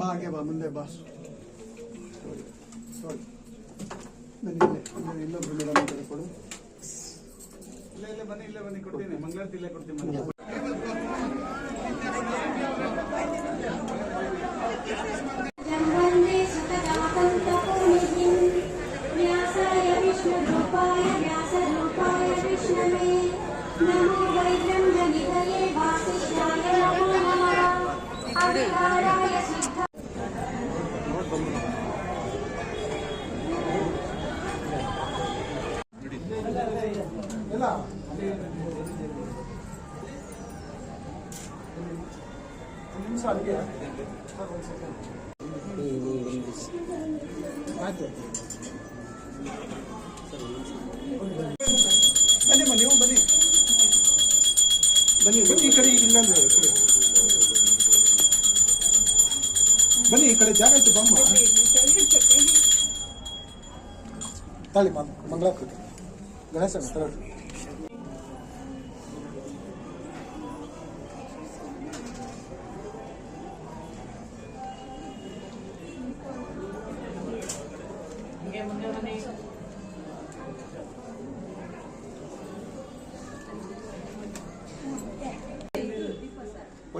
ಬಾಗೆ ಬಾ ಮುಂದೆ ಬಾ ಸಾರಿ ನಾನು ಇನ್ನೊಬ್ರು ಮೇಡಮ್ ಅಂತ ಕೊಡು ಇಲ್ಲ ಇಲ್ಲ ಬನ್ನಿ ಇಲ್ಲ ಬನ್ನಿ ಕೊಡ್ತೀನಿ ಮಂಗಳಾರತಿ ಇಲ್ಲೇ ಕೊಡ್ತೀನಿ Thank you. ಒಂದು ನಿಮಿಷ ಅಲ್ಲಿಗೆ ಸರ್, ಒಂದು ಸೆಕೆಂಡ್. ಆಯ್ತು ಬನ್ನಿಮ್ಮ ನೀವು ಬನ್ನಿ ಬನ್ನಿ ಬನ್ನಿ ಈ ಕಡೆ ಇಲ್ಲ ಅಂದ್ರೆ ಈ ಕಡೆ ಬನ್ನಿ ಈ ಕಡೆ ಜಾಗ ಐತೆ ಬಮ್ಮ ತಾಳಿ ಮಂಗಳಾಕೃತಿ ಗಣೇಶನ ತಗೊಳ್ಳಿ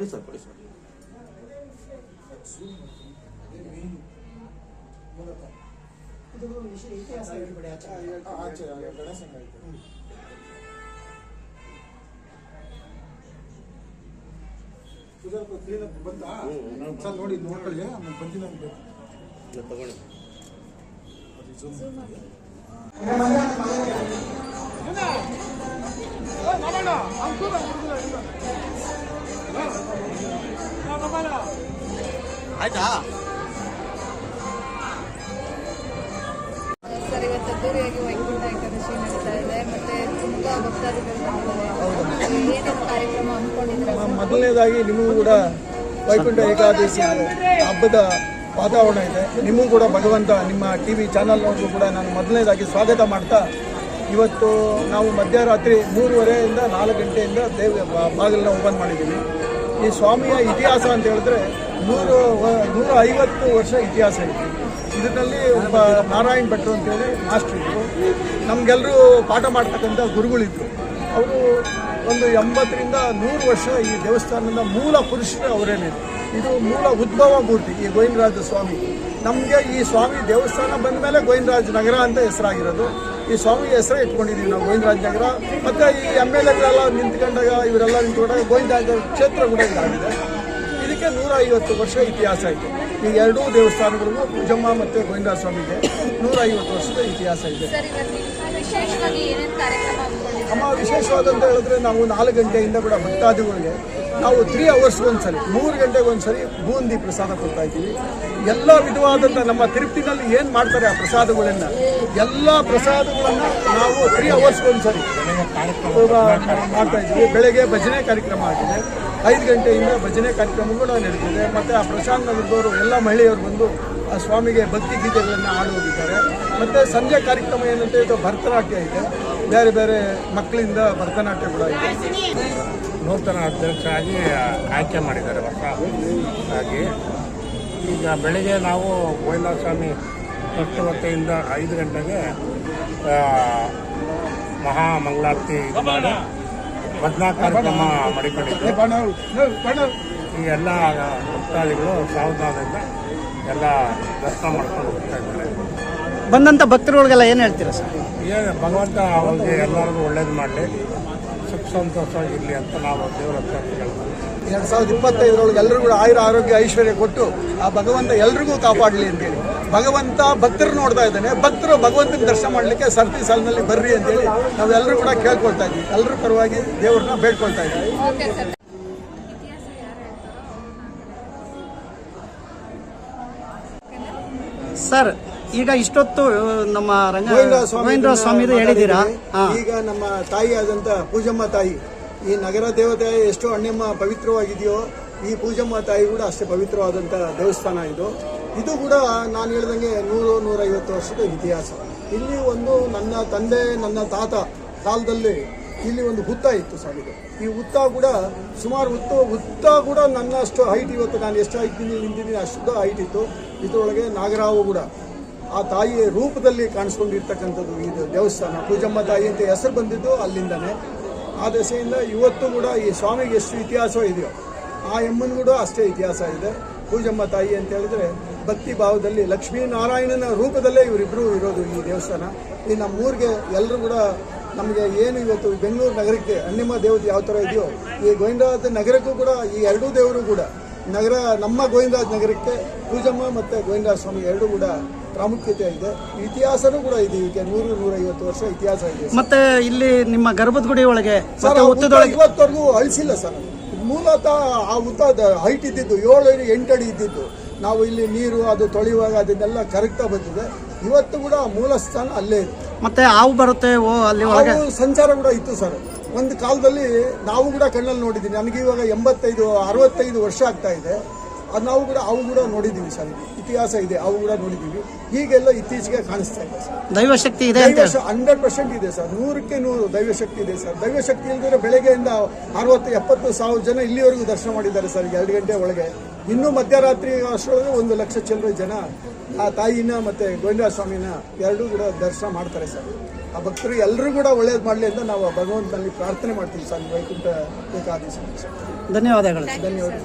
ಕೊಡಿ ಸರ್ ಕೊಡಿ ಸರ್ ಬಂತಾ ಸರ್ ನೋಡಿ ನೋಡ್ಕೊಳ್ಳಿ ಬಂದಿಲ್ಲ ಇಲ್ಲ ತಗೊಳ್ಳಿ ಆಯ್ತಾ? ಸರ್ ಇವತ್ತು ಅದ್ದೂರಿಯಾಗಿ ವೈಕುಂಠ ಏಕಾದಶಿ ನಡೀತಾ ಇದೆ. ಮತ್ತೆ ತುಂಬಾ ಭಕ್ತಾದಿಗಳು ಏನೇನು ಕಾರ್ಯಕ್ರಮ ಹಮ್ಮಿಕೊಂಡಿದ್ರೆ ಮ- ಮೊದಲನೇದಾಗಿ ನಿಮಗೂ ಕೂಡ ವೈಕುಂಠ ಏಕಾದಶಿ ಹಬ್ಬದ ವಾತಾವರಣ ಇದೆ. ನಿಮಗೂ ಕೂಡ ಭಗವಂತ ನಿಮ್ಮ ಟಿ ವಿ ಚಾನಲ್ನವ್ರಿಗೂ ಕೂಡ ನಾನು ಮೊದಲನೇದಾಗಿ ಸ್ವಾಗತ ಮಾಡ್ತಾ ಇವತ್ತು ನಾವು ಮಧ್ಯರಾತ್ರಿ ಮೂರುವರೆಯಿಂದ ನಾಲ್ಕು ಗಂಟೆಯಿಂದ ದೇವ ಬಾಗಿಲನ್ನ ಓಪನ್ ಮಾಡಿದ್ದೀವಿ. ಈ ಸ್ವಾಮಿಯ ಇತಿಹಾಸ ಅಂತ ಹೇಳಿದ್ರೆ ನೂರು, ನೂರ ಐವತ್ತು ವರ್ಷ ಇತಿಹಾಸ ಇದೆ. ಇದರಲ್ಲಿ ಒಬ್ಬ ನಾರಾಯಣ್ ಭಟ್ರು ಅಂತೇಳಿ ಮಾಸ್ಟ್ರು ಇದ್ದರು ನಮಗೆಲ್ಲರೂ ಪಾಠ ಮಾಡ್ತಕ್ಕಂಥ ಗುರುಗಳಿದ್ರು. ಅವರು ಒಂದು ಎಂಬತ್ತರಿಂದ ನೂರು ವರ್ಷ ಈ ದೇವಸ್ಥಾನದ ಮೂಲ ಪುರುಷರು ಅವರೇನೆ ಇದು ಮೂಲ ಉದ್ಭವ ಮೂರ್ತಿ ಈ ಗೋವಿಂದರಾಜ ಸ್ವಾಮಿ. ನಮಗೆ ಈ ಸ್ವಾಮಿ ದೇವಸ್ಥಾನ ಬಂದ ಮೇಲೆ ಗೋವಿಂದರಾಜ ನಗರ ಅಂತ ಹೆಸರಾಗಿರೋದು. ಈ ಸ್ವಾಮಿ ಹೆಸರೇ ಇಟ್ಕೊಂಡಿದ್ದೀವಿ ನಾವು ಗೋವಿಂದರಾಜ ನಗರ ಮತ್ತು ಈ ಎಂ ಎಲ್ ಎಗಳೆಲ್ಲ ನಿಂತ್ಕೊಂಡಾಗ ಇವರೆಲ್ಲ ನಿಂತ್ಕೊಂಡಾಗ ಗೋವಿಂದರಾಜ ಕ್ಷೇತ್ರ ಕೂಡ ಇದಾಗಿದೆ. ಇದಕ್ಕೆ ನೂರ ಐವತ್ತು ವರ್ಷ ಇತಿಹಾಸ ಇದೆ. ಈ ಎರಡೂ ದೇವಸ್ಥಾನಗಳಿಗೂ ಪೂಜಮ್ಮ ಮತ್ತು ಗೋವಿಂದ ಸ್ವಾಮಿಗೆ ನೂರ ಐವತ್ತು ವರ್ಷದ ಇತಿಹಾಸ ಇದೆ. ಅಮ್ಮ ವಿಶೇಷವಾದಂತ ಹೇಳಿದ್ರೆ ನಾವು ನಾಲ್ಕು ಗಂಟೆಯಿಂದ ಕೂಡ ಭಕ್ತಾದಿಗಳಿಗೆ ನಾವು ತ್ರೀ ಅವರ್ಸ್ ಒಂದ್ಸರಿ ಮೂರು ಗಂಟೆಗೆ ಒಂದ್ಸರಿ ಬೂಂದಿ ಪ್ರಸಾದ ಕೊಡ್ತಾ ಇದ್ದೀವಿ. ಎಲ್ಲ ವಿಧವಾದಂಥ ನಮ್ಮ ತಿರುಪ್ತಿನಲ್ಲಿ ಏನು ಮಾಡ್ತಾರೆ ಆ ಪ್ರಸಾದಗಳನ್ನು? ಎಲ್ಲ ಪ್ರಸಾದಗಳನ್ನು ನಾವು ತ್ರೀ ಅವರ್ಸ್ ಒಂದ್ಸರಿ ಮಾಡ್ತಾ ಇದ್ದೀವಿ. ಬೆಳಗ್ಗೆ ಭಜನೆ ಕಾರ್ಯಕ್ರಮ ಆಗಿದೆ. ಐದು ಗಂಟೆಯಿಂದ ಭಜನೆ ಕಾರ್ಯಕ್ರಮಗಳು ನಡೀತಿದೆ ಮತ್ತು ಆ ಪ್ರಶಾಂತ್ ನಗರದವರು ಎಲ್ಲ ಮಹಿಳೆಯರು ಬಂದು ಆ ಸ್ವಾಮಿಗೆ ಭಕ್ತಿ ಗೀತೆಗಳನ್ನು ಹಾಡು ಹೋಗಿದ್ದಾರೆ. ಮತ್ತು ಸಂಜೆ ಕಾರ್ಯಕ್ರಮ ಏನಂತ ಇದು ಭರತನಾಟ್ಯ ಇದೆ. ಬೇರೆ ಬೇರೆ ಮಕ್ಕಳಿಂದ ಭರತನಾಟ್ಯ ಕೂಡ ಇದೆ. ನೂತನ ಅಧ್ಯಕ್ಷರಾಗಿ ಆಯ್ಕೆ ಮಾಡಿದ್ದಾರೆ ಹೊಸ ಆಗಿ ಈಗ ಬೆಳಿಗ್ಗೆ ನಾವು ಗೋವಿಂದ ಸ್ವಾಮಿ ಟ್ರಸ್ಟ್ ವತಿಯಿಂದ ಐದು ಗಂಟೆಗೆ ಆ, ಮಹಾ ಮಂಗಳಾರತಿ ಇದು ಮಾಡಿ ಭಜನಾ ಕಾರ್ಯಕ್ರಮ ಮಾಡಿಕೊಂಡಿದ್ದೆ. ಈ ಎಲ್ಲ ಭಕ್ತಾದಿಗಳು ಸಾವಧಾನದಿಂದ ಎಲ್ಲ ದರ್ಶನ ಮಾಡ್ಕೊಂಡು ಹೋಗ್ತಾ ಇದ್ದಾರೆ. ಬಂದಂಥ ಭಕ್ತರುಗಳಿಗೆಲ್ಲ ಏನು ಹೇಳ್ತೀರಾ ಸರ್? ಏನು ಭಗವಂತ ಅವ್ರಿಗೆ ಎಲ್ಲರಿಗೂ ಒಳ್ಳೇದು ಮಾಡಲಿ. ಸುಖ ಸಂತೋಷ ಇರಲಿ ಅಂತ ನಾವು ದೇವರ ಹತ್ರ ಕೇಳ್ತೀವಿ. ಎರಡು ಸಾವಿರದ ಇಪ್ಪತ್ತೈದರೊಳಗೆ ಎಲ್ಲರೂ ಕೂಡ ಆಯುರ ಆರೋಗ್ಯ ಐಶ್ವರ್ಯ ಕೊಟ್ಟು ಆ ಭಗವಂತ ಎಲ್ರಿಗೂ ಕಾಪಾಡಲಿ ಅಂತೇಳಿ ಭಗವಂತ ಭಕ್ತರು ನೋಡ್ತಾ ಇದ್ದಾನೆ. ಭಕ್ತರು ಭಗವಂತನ ದರ್ಶನ ಮಾಡಲಿಕ್ಕೆ ಸರ್ತಿ ಸಾಲಿನಲ್ಲಿ ಬರ್ರಿ ಅಂತೇಳಿ ನಾವೆಲ್ಲರೂ ಕೂಡ ಕೇಳ್ಕೊಳ್ತಾ ಇದ್ದೀವಿ. ಎಲ್ಲರ ಪರವಾಗಿ ದೇವ್ರನ್ನ ಬೇಡ್ಕೊಳ್ತಾ ಇದ್ದೀವಿ. ಸರ್ ಈಗ ಇಷ್ಟೊತ್ತು ನಮ್ಮ ರಂಗ ಗೋವಿಂದ ಸ್ವಾಮಿ ಹೇಳಿದ್ದೀರಾ? ಈಗ ನಮ್ಮ ತಾಯಿ ಆದಂತ ಪೂಜಮ್ಮ ತಾಯಿ ಈ ನಗರ ದೇವತೆ ಎಷ್ಟು ಅಣ್ಣಮ್ಮ ಪವಿತ್ರವಾಗಿದೆಯೋ ಈ ಪೂಜಮ್ಮ ತಾಯಿ ಕೂಡ ಅಷ್ಟೇ ಪವಿತ್ರವಾದಂತ ದೇವಸ್ಥಾನ ಇದು. ಇದು ಕೂಡ ನಾನು ಹೇಳ್ದಂಗೆ ನೂರು ನೂರೈವತ್ತು ವರ್ಷದ ಇತಿಹಾಸ. ಇಲ್ಲಿ ಒಂದು ನನ್ನ ತಂದೆ ನನ್ನ ತಾತ ಕಾಲದಲ್ಲಿ ಇಲ್ಲಿ ಒಂದು ಹುತ್ತ ಇತ್ತು ಇದು. ಈ ಹುತ್ತ ಕೂಡ ಸುಮಾರು ಹುತ್ತು ಹುತ್ತ ಕೂಡ ನನ್ನಷ್ಟು ಹೈಟ್ ಇವತ್ತು ನಾನು ಎಷ್ಟು ಹೈಟ್ ನಿಂತಿದ್ದೀನಿ ಅಷ್ಟು ಹೈಟ್ ಇತ್ತು. ಇದರೊಳಗೆ ನಾಗರಾವು ಕೂಡ. ಆ ತಾಯಿಯ ರೂಪದಲ್ಲಿ ಕಾಣಿಸ್ಕೊಂಡಿರ್ತಕ್ಕಂಥದ್ದು ಇದು ದೇವಸ್ಥಾನ. ಪೂಜಮ್ಮ ತಾಯಿ ಅಂತ ಹೆಸರು ಬಂದಿದ್ದು ಅಲ್ಲಿಂದನೇ. ಆ ದೆಸೆಯಿಂದ ಇವತ್ತು ಕೂಡ ಈ ಸ್ವಾಮಿಗೆ ಎಷ್ಟು ಇತಿಹಾಸ ಇದೆಯೋ, ಆ ಕೂಡ ಅಷ್ಟೇ ಇತಿಹಾಸ ಇದೆ. ಪೂಜಮ್ಮ ತಾಯಿ ಅಂತ ಹೇಳಿದ್ರೆ ಭಕ್ತಿ ಭಾವದಲ್ಲಿ ಲಕ್ಷ್ಮೀನಾರಾಯಣನ ರೂಪದಲ್ಲೇ ಇವರಿಬ್ಬರು ಇರೋದು ಈ ದೇವಸ್ಥಾನ. ಈ ನಮ್ಮೂರಿಗೆ ಎಲ್ಲರೂ ಕೂಡ ನಮಗೆ ಏನು ಇವತ್ತು ಬೆಂಗಳೂರು ನಗರಕ್ಕೆ ಅಣ್ಣಿಮ ದೇವತೆ ಯಾವ ಥರ ಇದೆಯೋ, ಈ ಗೋವಿಂದರಾಜ ನಗರಕ್ಕೂ ಕೂಡ ಈ ಎರಡೂ ದೇವರು ಕೂಡ ನಗರ, ನಮ್ಮ ಗೋವಿಂದರಾಜ ನಗರಕ್ಕೆ ಪೂಜಮ್ಮ ಮತ್ತು ಗೋವಿಂದರಾಜ ಸ್ವಾಮಿ ಎರಡೂ ಕೂಡ ಪ್ರಾಮುಖ್ಯತೆ ಇದೆ. ಇತಿಹಾಸನೂ ಕೂಡ ಇದೆ ಈಗ ನೂರು ನೂರೈವತ್ತು ವರ್ಷ ಇತಿಹಾಸ ಇದೆ ಮತ್ತೆ ಇಲ್ಲಿ ನಿಮ್ಮ ಗರ್ಭದ ಗುಡಿ ಒಳಗೆ ಸರ್ ಇವತ್ತವರೆಗೂ ಅಳಿಸಿಲ್ಲ ಸರ್. ಮೂಲತಃ ಆ ಉದ್ದ ಹೈಟ್ ಇದ್ದಿದ್ದು ಏಳು ಎಂಟು ಅಡಿ ಇದ್ದಿದ್ದು. ನಾವು ಇಲ್ಲಿ ನೀರು ಅದು ತೊಳೆಯುವಾಗ ಅದನ್ನೆಲ್ಲ ಕರಗ್ತಾ ಬಂದಿದೆ. ಇವತ್ತು ಕೂಡ ಮೂಲ ಸ್ಥಾನ ಅಲ್ಲೇ ಇದೆ. ಮತ್ತೆ ಹಾವು ಬರುತ್ತೆ ಓ ಅಲ್ಲಿ ಒಳಗೆ? ಸಂಚಾರ ಕೂಡ ಇತ್ತು ಸರ್. ಒಂದು ಕಾಲದಲ್ಲಿ ನಾವು ಕೂಡ ಕಣ್ಣಲ್ಲಿ ನೋಡಿದ್ದೀನಿ ನನಗೆ ಇವಾಗ ಎಂಬತ್ತೈದು ಅರವತ್ತೈದು ವರ್ಷ ಆಗ್ತಾ ಇದೆ. ಅದು ನಾವು ಕೂಡ ಅವು ಕೂಡ ನೋಡಿದ್ದೀವಿ ಸರ್. ಇತಿಹಾಸ ಇದೆ ಅವು ಕೂಡ ನೋಡಿದ್ದೀವಿ ಈಗೆಲ್ಲ ಇತ್ತೀಚೆಗೆ ಕಾಣಿಸ್ತಾ ಇದೆ ಸರ್. ದೈವಶಕ್ತಿ ಇದೆ. ಹಂಡ್ರೆಡ್ ಪರ್ಸೆಂಟ್ ಇದೆ ಸರ್. ನೂರಕ್ಕೆ ನೂರು ದೈವಶಕ್ತಿ ಇದೆ ಸರ್. ದೈವಶಕ್ತಿ ಇಲ್ದಿದ್ರೆ ಬೆಳಗ್ಗೆಯಿಂದ ಅರವತ್ತು ಎಪ್ಪತ್ತು ಸಾವಿರ ಜನ ಇಲ್ಲಿವರೆಗೂ ದರ್ಶನ ಮಾಡಿದ್ದಾರೆ ಸರ್. ಎರಡು ಗಂಟೆ ಒಳಗೆ. ಇನ್ನೂ ಮಧ್ಯರಾತ್ರಿ ಅಷ್ಟರೊಳಗೆ ಒಂದು ಲಕ್ಷ ಚಿಲ್ಲರೆ ಜನ ಆ ತಾಯಿನ ಮತ್ತೆ ಗೋವಿಂದ ಸ್ವಾಮಿನ ಎರಡೂ ಕೂಡ ದರ್ಶನ ಮಾಡ್ತಾರೆ ಸರ್. ಆ ಭಕ್ತರು ಎಲ್ಲರೂ ಕೂಡ ಒಳ್ಳೇದು ಮಾಡಲಿ ಅಂತ ನಾವು ಭಗವಂತನಲ್ಲಿ ಪ್ರಾರ್ಥನೆ ಮಾಡ್ತೀವಿ ಸರ್. ವೈಕುಂಠ ಏಕಾದಶಿ. ಧನ್ಯವಾದಗಳು. ಧನ್ಯವಾದ.